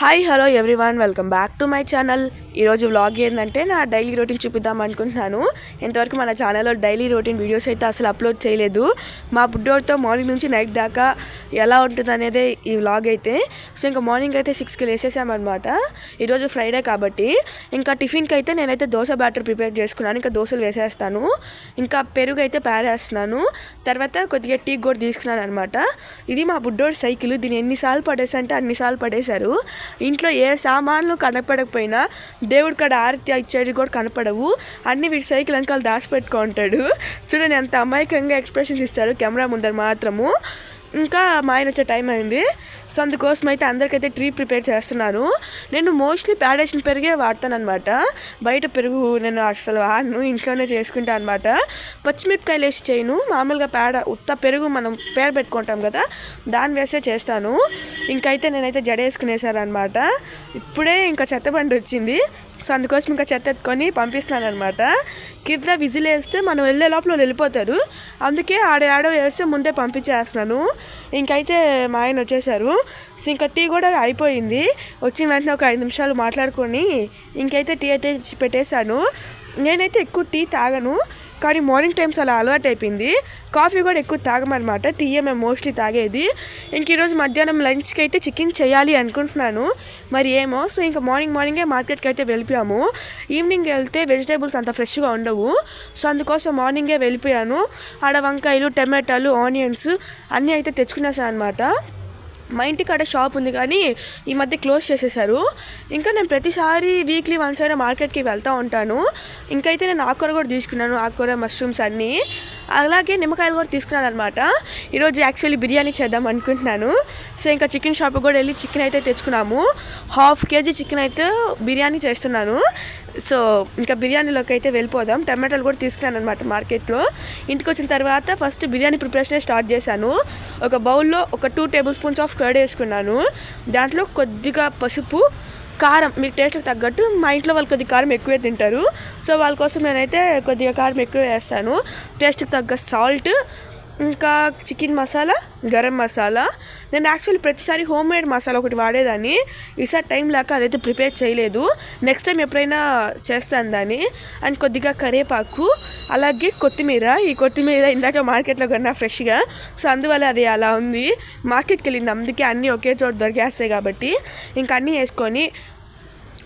Hi hello everyone welcome back to my channel ఈరోజు vlog ఏంటంటే నా డైలీ రొటీన్ చూపిద్దాం అనుకుంటున్నాను. ఇంతవరకు మన ఛానల్లో డైలీ రొటీన్ వీడియోస్ అయితే అసలు అప్లోడ్ చేయలేదు. మా బుడ్డోడితో మార్నింగ్ నుంచి నైట్ దాకా ఎలా ఉంటుంది అనేది ఈ వ్లాగ్ అయితే. సో ఇంకా మార్నింగ్ అయితే సిక్స్కి లేసేసామన్నమాట. ఈరోజు ఫ్రైడే కాబట్టి ఇంకా టిఫిన్కి అయితే నేనైతే దోశ బ్యాటర్ ప్రిపేర్ చేసుకున్నాను. ఇంకా దోశలు వేసేస్తాను. ఇంకా పెరుగు అయితే పారేస్తున్నాను తర్వాత కొద్దిగా టీ కూడా తీసుకున్నాను అనమాట ఇది మా బుడ్డోడి సైకిల్ దీన్ని ఎన్నిసార్లు పడేసా అంటే అన్నిసార్లు పడేశారు. ఇంట్లో ఏ సామాన్లు కనపడకపోయినా దేవుడి కాడ ఆరతి ఇచ్చేది కూడా కనపడవు. అన్ని వీడి సైకిల్ వెనకాల దాచిపెట్టుకుంటాడు. చూడండి ఎంత అమాయకంగా ఎక్స్ప్రెషన్స్ ఇస్తారు కెమెరా ముందర మాత్రము. ఇంకా మా ఆయన వచ్చే టైం అయింది. సో అందుకోసం అయితే అందరికైతే ట్రీ ప్రిపేర్ చేస్తున్నాను. నేను మోస్ట్లీ ప్యాడేషన్ పెరిగే వాడతాను అనమాట బయట పెరుగు నేను అసలు వాడను ఇంట్లోనే చేసుకుంటాను అనమాట పచ్చిమిరపకాయలు వేసి చేయను. మామూలుగా పేడ ఉత్త పెరుగు మనం పేడ పెట్టుకుంటాం కదా దాన్ని వేసే చేస్తాను. ఇంకైతే నేనైతే జడేసుకునేసాను అనమాట ఇప్పుడే ఇంకా చెత్తబండి వచ్చింది. సో అందుకోసం ఇంకా చెత్త ఎత్తుకొని పంపిస్తున్నాను అనమాట కింద విజిల్ వేస్తే మనం వెళ్ళే లోపల వెళ్ళిపోతారు. అందుకే ఆడ ఆడో వేస్తే ముందే పంపించేస్తున్నాను. ఇంకైతే మా ఆయన వచ్చేసారు. సో ఇంకా టీ కూడా అయిపోయింది. వచ్చిన వెంటనే ఒక ఐదు నిమిషాలు మాట్లాడుకొని ఇంకైతే టీ అయితే పెట్టేశాను. నేనైతే ఎక్కువ టీ తాగను. కానీ మార్నింగ్ టైమ్స్ అలా అలవాటు అయిపోయింది. కాఫీ కూడా ఎక్కువ తాగమన్నమాట. టీయే మేము మోస్ట్లీ తాగేది. ఇంక ఈరోజు మధ్యాహ్నం లంచ్కి అయితే చికెన్ చేయాలి అనుకుంటున్నాను. మరి ఏమో. సో ఇంకా మార్నింగ్ మార్నింగే మార్కెట్కి అయితే వెళ్ళిపోయాము. ఈవినింగ్ వెళ్తే వెజిటేబుల్స్ అంత ఫ్రెష్గా ఉండవు. సో అందుకోసం మార్నింగే వెళ్ళిపోయాను. ఆడ వంకాయలు టమాటాలు ఆనియన్స్ అన్నీ అయితే తెచ్చుకునేసాను అనమాట మా ఇంటి కాడ షాప్ ఉంది కానీ ఈ మధ్య క్లోజ్ చేసేసారు. ఇంకా నేను ప్రతిసారి వీక్లీ వన్స్ అయినా మార్కెట్కి వెళ్తూ ఉంటాను. ఇంకైతే నేను ఆకుకూర కూడా తీసుకున్నాను ఆకుకూర మష్రూమ్స్ అన్నీ. అలాగే నిమ్మకాయలు కూడా తీసుకున్నాను అనమాట ఈరోజు యాక్చువల్లీ బిర్యానీ చేద్దాం అనుకుంటున్నాను. సో ఇంకా చికెన్ షాప్ కూడా వెళ్ళి చికెన్ అయితే తెచ్చుకున్నాము. హాఫ్ కేజీ చికెన్ అయితే బిర్యానీ చేస్తున్నాను. సో ఇంకా బిర్యానీలోకి అయితే వెళ్ళిపోదాం. టమాటాలు కూడా తీసుకున్నాను అనమాట మార్కెట్లో. ఇంటికి వచ్చిన తర్వాత ఫస్ట్ బిర్యానీ ప్రిపరేషన్ స్టార్ట్ చేశాను. ఒక బౌల్లో ఒక two tablespoons of curd వేసుకున్నాను. దాంట్లో కొద్దిగా పసుపు కారం మీకు టేస్ట్కి తగ్గట్టు మా ఇంట్లో వాళ్ళు కొద్దిగా కారం ఎక్కువే తింటారు. సో వాళ్ళ కోసం నేనైతే కొద్దిగా కారం ఎక్కువ వేస్తాను. టేస్ట్కి తగ్గ సాల్ట్ ఇంకా చికెన్ మసాలా గరం మసాలా. నేను యాక్చువల్లీ ప్రతిసారి హోమ్ మేడ్ మసాలా ఒకటి వాడేదాన్ని. ఈసారి టైం లేక అదైతే ప్రిపేర్ చేయలేదు. నెక్స్ట్ టైం ఎప్పుడైనా చేస్తాను దాన్ని. అండ్ కొద్దిగా కరివేపాకు అలాగే కొత్తిమీర. ఈ కొత్తిమీర ఇందాక మార్కెట్లో కొన్నా ఫ్రెష్గా. సో అందువల్ల అది అలా ఉంది. మార్కెట్కి వెళ్ళింది. అందుకే అన్నీ ఒకే చోట దొరికేస్తాయి కాబట్టి. ఇంకా అన్నీ వేసుకొని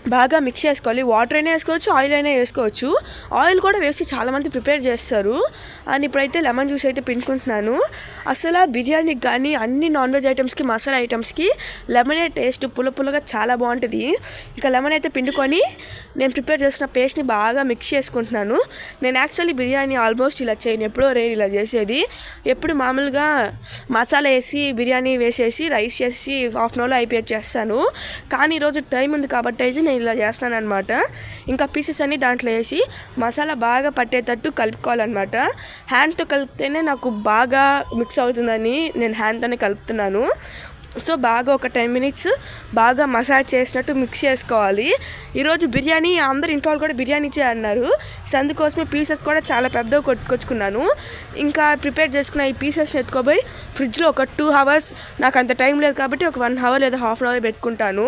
బాగా మిక్స్ చేసుకోవాలి. వాటర్ అయినా వేసుకోవచ్చు ఆయిల్ అయినా వేసుకోవచ్చు. ఆయిల్ కూడా వేసి చాలామంది ప్రిపేర్ చేస్తారు. అండ్ ఇప్పుడైతే లెమన్ జ్యూస్ అయితే పిండుకుంటున్నాను. అసలు బిర్యానీకి కానీ అన్ని నాన్ వెజ్ ఐటమ్స్కి మసాలా ఐటమ్స్కి లెమనే టేస్ట్ పుల్ల పుల్లగా చాలా బాగుంటుంది. ఇంకా లెమన్ అయితే పిండుకొని నేను ప్రిపేర్ చేసిన పేస్ట్ని బాగా మిక్స్ చేసుకుంటున్నాను. నేను యాక్చువల్లీ బిర్యానీ ఆల్మోస్ట్ ఇలా చేయను. ఎప్పుడో రే ఇలా చేసేది. ఎప్పుడు మామూలుగా మసాలా వేసి బిర్యానీ వేసేసి రైస్ చేసి హాఫ్ అన్ అవర్లో అయిపోయి చేస్తాను. కానీ ఈరోజు టైం ఉంది కాబట్టి అయితే నేను ఇలా చేస్తున్నాను అనమాట ఇంకా పీసెస్ అన్నీ దాంట్లో వేసి మసాలా బాగా పట్టేటట్టు కలుపుకోవాలన్నమాట. హ్యాండ్తో కలిపితేనే నాకు బాగా మిక్స్ అవుతుందని నేను హ్యాండ్తోనే కలుపుతున్నాను. సో బాగా ఒక టెన్ మినిట్స్ బాగా మసాజ్ చేసినట్టు మిక్స్ చేసుకోవాలి. ఈరోజు బిర్యానీ అందరు ఇంట్లో వాళ్ళు కూడా బిర్యానీ చేయన్నారు. సో అందుకోసమే పీసెస్ కూడా చాలా పెద్దగా కొట్టుకొచ్చుకున్నాను. ఇంకా ప్రిపేర్ చేసుకున్న ఈ పీసెస్ ఎత్తుకోబోయి ఫ్రిడ్జ్లో ఒక టూ అవర్స్ నాకు అంత టైం లేదు కాబట్టి ఒక వన్ అవర్ లేదా హాఫ్ అన్ అవర్ పెట్టుకుంటాను.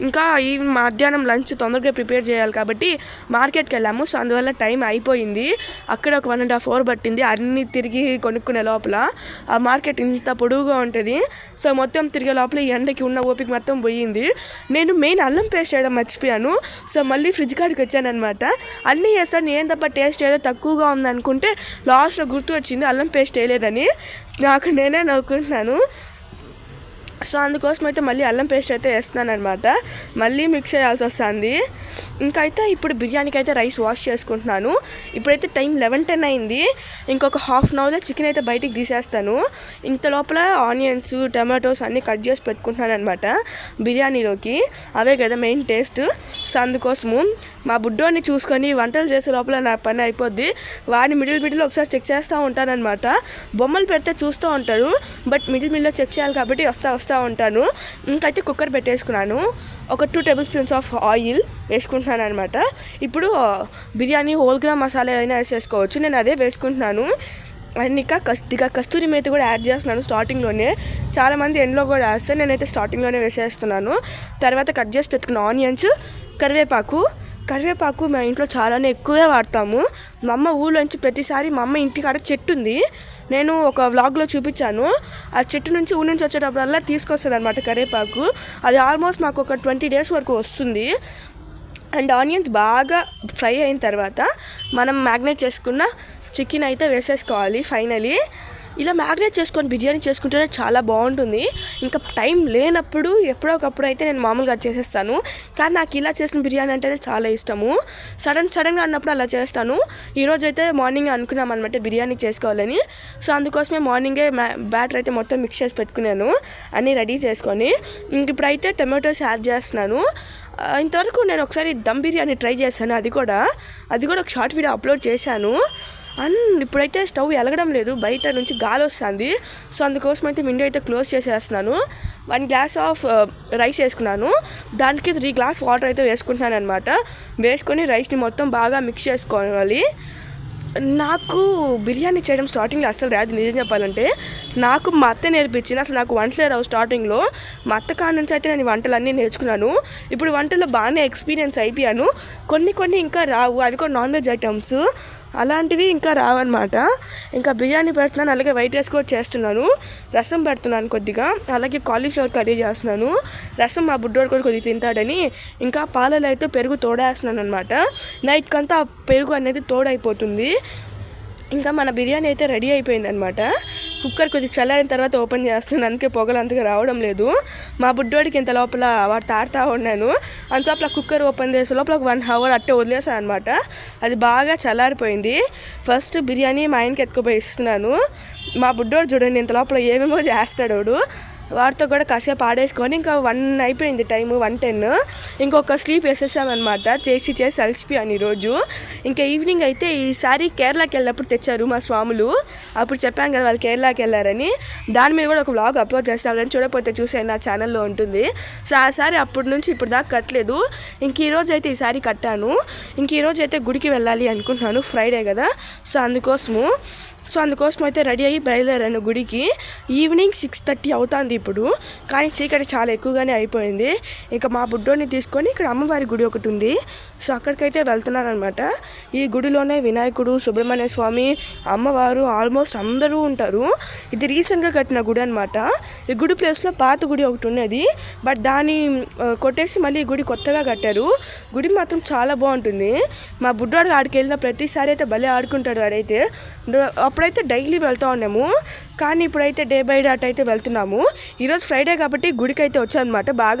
ఇంకా ఈ మధ్యాహ్నం లంచ్ తొందరగా ప్రిపేర్ చేయాలి కాబట్టి మార్కెట్కి వెళ్ళాము. సో అందువల్ల టైం అయిపోయింది. అక్కడ ఒక వన్ అండ్ హాఫ్ అవర్ పట్టింది. అన్నీ తిరిగి కొనుక్కునే లోపల. ఆ మార్కెట్ ఇంత పొడుగుగా ఉంటుంది. సో మొత్తం తిరిగే లోపల ఈ ఎండకి ఉన్న ఓపిక మొత్తం పోయింది. నేను మెయిన్ అల్లం పేస్ట్ వేయడం మర్చిపోయాను. సో మళ్ళీ ఫ్రిడ్జ్ కాడికి వచ్చానమాట అన్నీ వేసాను ఏం తప్ప టేస్ట్ ఏదో తక్కువగా ఉందనుకుంటే లాస్ట్లో గుర్తు వచ్చింది అల్లం పేస్ట్ వేయలేదని నాకు నేనే నవ్వుకుంటున్నాను. సో అందుకోసం అయితే మళ్ళీ అల్లం పేస్ట్ అయితే వేస్తున్నాను అనమాట మళ్ళీ మిక్స్ చేయాల్సి వస్తుంది. ఇంకా అయితే ఇప్పుడు బిర్యానీకి అయితే రైస్ వాష్ చేసుకుంటున్నాను. ఇప్పుడైతే టైం లెవెన్ టెన్ అయింది. ఇంకొక హాఫ్ అన్ అవర్లో చికెన్ అయితే బయటికి తీసేస్తాను. ఇంత లోపల ఆనియన్స్ టమాటోస్ అన్నీ కట్ చేసి పెట్టుకుంటున్నాను అనమాట బిర్యానీలోకి. అవే కదా మెయిన్ టేస్ట్. సో అందుకోసము మా బుడ్డోని చూసుకొని వంటలు చేసే లోపల నా పని అయిపోద్ది. వాడిని మిడిల్ మిడిల్ ఒకసారి చెక్ చేస్తూ ఉంటానన్నమాట. బొమ్మలు పెడితే చూస్తూ ఉంటారు బట్ మిడిల్ మిడిల్లో చెక్ చేయాలి కాబట్టి వస్తూ వస్తూ ఉంటాను. ఇంకైతే కుక్కర్ పెట్టేసుకున్నాను. ఒక two tablespoons of oil వేసుకుంటున్నాను అనమాట ఇప్పుడు బిర్యానీ హోల్ గ్రామ్ మసాలా అయినా వేసేసుకోవచ్చు. నేను అదే వేసుకుంటున్నాను. అండ్ ఇంకా కస్తిగా కస్తూరి మేత కూడా యాడ్ చేస్తున్నాను స్టార్టింగ్లోనే. చాలామంది ఎండ్లో కూడా వేస్తారు. నేనైతే స్టార్టింగ్లోనే వేసేస్తున్నాను. తర్వాత కట్ చేసి పెట్టుకున్న ఆనియన్స్ కరివేపాకు కరివేపాకు మా ఇంట్లో చాలానే ఎక్కువే వాడతాము. మా అమ్మ ఊళ్ళోంచి ప్రతిసారి మా అమ్మ ఇంటికాడ చెట్టు ఉంది. నేను ఒక వ్లాగ్లో చూపించాను. ఆ చెట్టు నుంచి ఊరి నుంచి వచ్చేటప్పుడల్లా తీసుకొస్తుంది అనమాట కరివేపాకు. అది ఆల్మోస్ట్ మాకు ఒక ట్వంటీ డేస్ వరకు వస్తుంది. అండ్ ఆనియన్స్ బాగా ఫ్రై అయిన తర్వాత మనం మ్యాగ్నేట్ చేసుకున్న చికెన్ అయితే వేసేసుకోవాలి ఫైనలీ. ఇలా మ్యాగ్నేట్ చేసుకొని బిర్యానీ చేసుకుంటేనే చాలా బాగుంటుంది. ఇంకా టైం లేనప్పుడు ఎప్పుడో ఒకప్పుడు అయితే నేను మామూలుగా చేసేస్తాను. కానీ నాకు ఇలా చేసిన బిర్యానీ అంటేనే చాలా ఇష్టము. సడన్ సడన్గా అన్నప్పుడు అలా చేస్తాను. ఈరోజు అయితే మార్నింగ్ అనుకున్నాం అనమాట బిర్యానీ చేసుకోవాలని. సో అందుకోసమే మార్నింగే బ్యాటర్ అయితే మొత్తం మిక్స్ చేసి పెట్టుకున్నాను. అన్నీ రెడీ చేసుకొని ఇంక ఇప్పుడైతే టమాటోస్ యాడ్ చేస్తున్నాను. ఇంతవరకు నేను ఒకసారి దమ్ బిర్యానీ ట్రై చేశాను అది కూడా. అది కూడా ఒక షార్ట్ వీడియో అప్లోడ్ చేశాను. అండ్ ఇప్పుడైతే స్టవ్ ఎలగడం లేదు బయట నుంచి గాలి వస్తుంది. సో అందుకోసం అయితే విండో అయితే క్లోజ్ చేసేస్తున్నాను. వన్ గ్లాస్ ఆఫ్ రైస్ వేసుకున్నాను. దానికి త్రీ గ్లాస్ వాటర్ అయితే వేసుకుంటున్నాను అనమాట వేసుకొని రైస్ని మొత్తం బాగా మిక్స్ చేసుకోవాలి. నాకు బిర్యానీ చేయడం స్టార్టింగ్లో అసలు రాదు నిజం చెప్పాలంటే. నాకు మా అత్త నేర్పించింది అసలు నాకు వంటలే రావు స్టార్టింగ్లో. మా అత్త కాడ నుంచి అయితే నేను ఈ వంటలన్నీ నేర్చుకున్నాను. ఇప్పుడు వంటల్లో బాగానే ఎక్స్పీరియన్స్ అయిపోయాను. కొన్ని కొన్ని ఇంకా రావు అవి కూడా నాన్ వెజ్ ఐటమ్స్. అలాంటివి ఇంకా రావన్నమాట. ఇంకా బిర్యానీ పెడుతున్నాను అలాగే వైట్ రైస్ కూడా చేస్తున్నాను. రసం పెడుతున్నాను కొద్దిగా అలాగే కాలీఫ్లవర్ కర్రీ చేస్తున్నాను. రసం మా బుడ్డోడు కూడా కొద్దిగా తింటాడని ఇంకా పాలలో అయితే పెరుగు తోడేస్తున్నాను అనమాట నైట్కంతా ఆ పెరుగు అనేది తోడైపోతుంది. ఇంకా మన బిర్యానీ అయితే రెడీ అయిపోయింది అనమాట కుక్కర్ కొద్దిగా చల్లారిన తర్వాత ఓపెన్ చేస్తున్నాను. అందుకే పొగలు అంతగా రావడం లేదు. మా బుడ్డోడికి ఇంత లోపల వాడు తాడుతూ ఉన్నాను. అంత లోపల కుక్కర్ ఓపెన్ చేసే లోపల ఒక వన్ అవర్ అట్టే వదిలేసాను అనమాట అది బాగా చల్లారిపోయింది. ఫస్ట్ బిర్యానీ మా ఆయనకి ఎత్తుకుపోయి ఇస్తున్నాను. మా బుడ్డోడు చూడండి ఇంత లోపల ఏమేమో చేస్తాడు వాటితో కూడా కాసేపు ఆడేసుకొని ఇంకా వన్ అయిపోయింది టైము వన్ టెన్. ఇంకొక స్లీప్ వేసేసామన్నమాట చేసి చేసి అలసిపోయాను ఈరోజు ఇంకా ఈవినింగ్ అయితే ఈసారి కేరళకి వెళ్ళినప్పుడు తెచ్చారు మా స్వాములు. అప్పుడు చెప్పాను కదా వాళ్ళు కేరళకి వెళ్ళారని. దాని మీద కూడా ఒక వ్లాగ్ అప్లోడ్ చేస్తామని చూడకపోతే చూసాను నా ఛానల్లో ఉంటుంది. సో ఆ సారి అప్పటి నుంచి ఇప్పుడు దాకా కట్టలేదు. ఇంక ఈరోజు అయితే ఈసారి కట్టాను. ఇంక ఈరోజు అయితే గుడికి వెళ్ళాలి అనుకుంటున్నాను ఫ్రైడే కదా. సో అందుకోసము సో అందుకోసం అయితే రెడీ అయ్యి బయలుదేరాను గుడికి. ఈవినింగ్ సిక్స్ థర్టీ అవుతుంది ఇప్పుడు. కానీ చీకటి చాలా ఎక్కువగానే అయిపోయింది. ఇంకా మా బుడ్డోని తీసుకొని ఇక్కడ అమ్మవారి గుడి ఒకటి ఉంది. సో అక్కడికైతే వెళ్తున్నాను అనమాట ఈ గుడిలోనే వినాయకుడు సుబ్రహ్మణ్య స్వామి అమ్మవారు ఆల్మోస్ట్ అందరూ ఉంటారు. ఇది రీసెంట్గా కట్టిన గుడి అనమాట ఈ గుడి ప్లేస్లో పాత గుడి ఒకటి ఉన్నది. బట్ దాన్ని కొట్టేసి మళ్ళీ ఈ గుడి కొత్తగా కట్టారు. గుడి మాత్రం చాలా బాగుంటుంది. మా బుడ్డోడు ఆడికి వెళ్ళిన ప్రతిసారి అయితే భలే ఆడుకుంటాడు వాడైతే అప్పుడైతే డైలీ వెళ్తూ ఉన్నాము. కానీ ఇప్పుడైతే డే బై డే అట్ అయితే వెళ్తున్నాము. ఈరోజు ఫ్రైడే కాబట్టి గుడికి అయితే వచ్చామన్నమాట. బాగా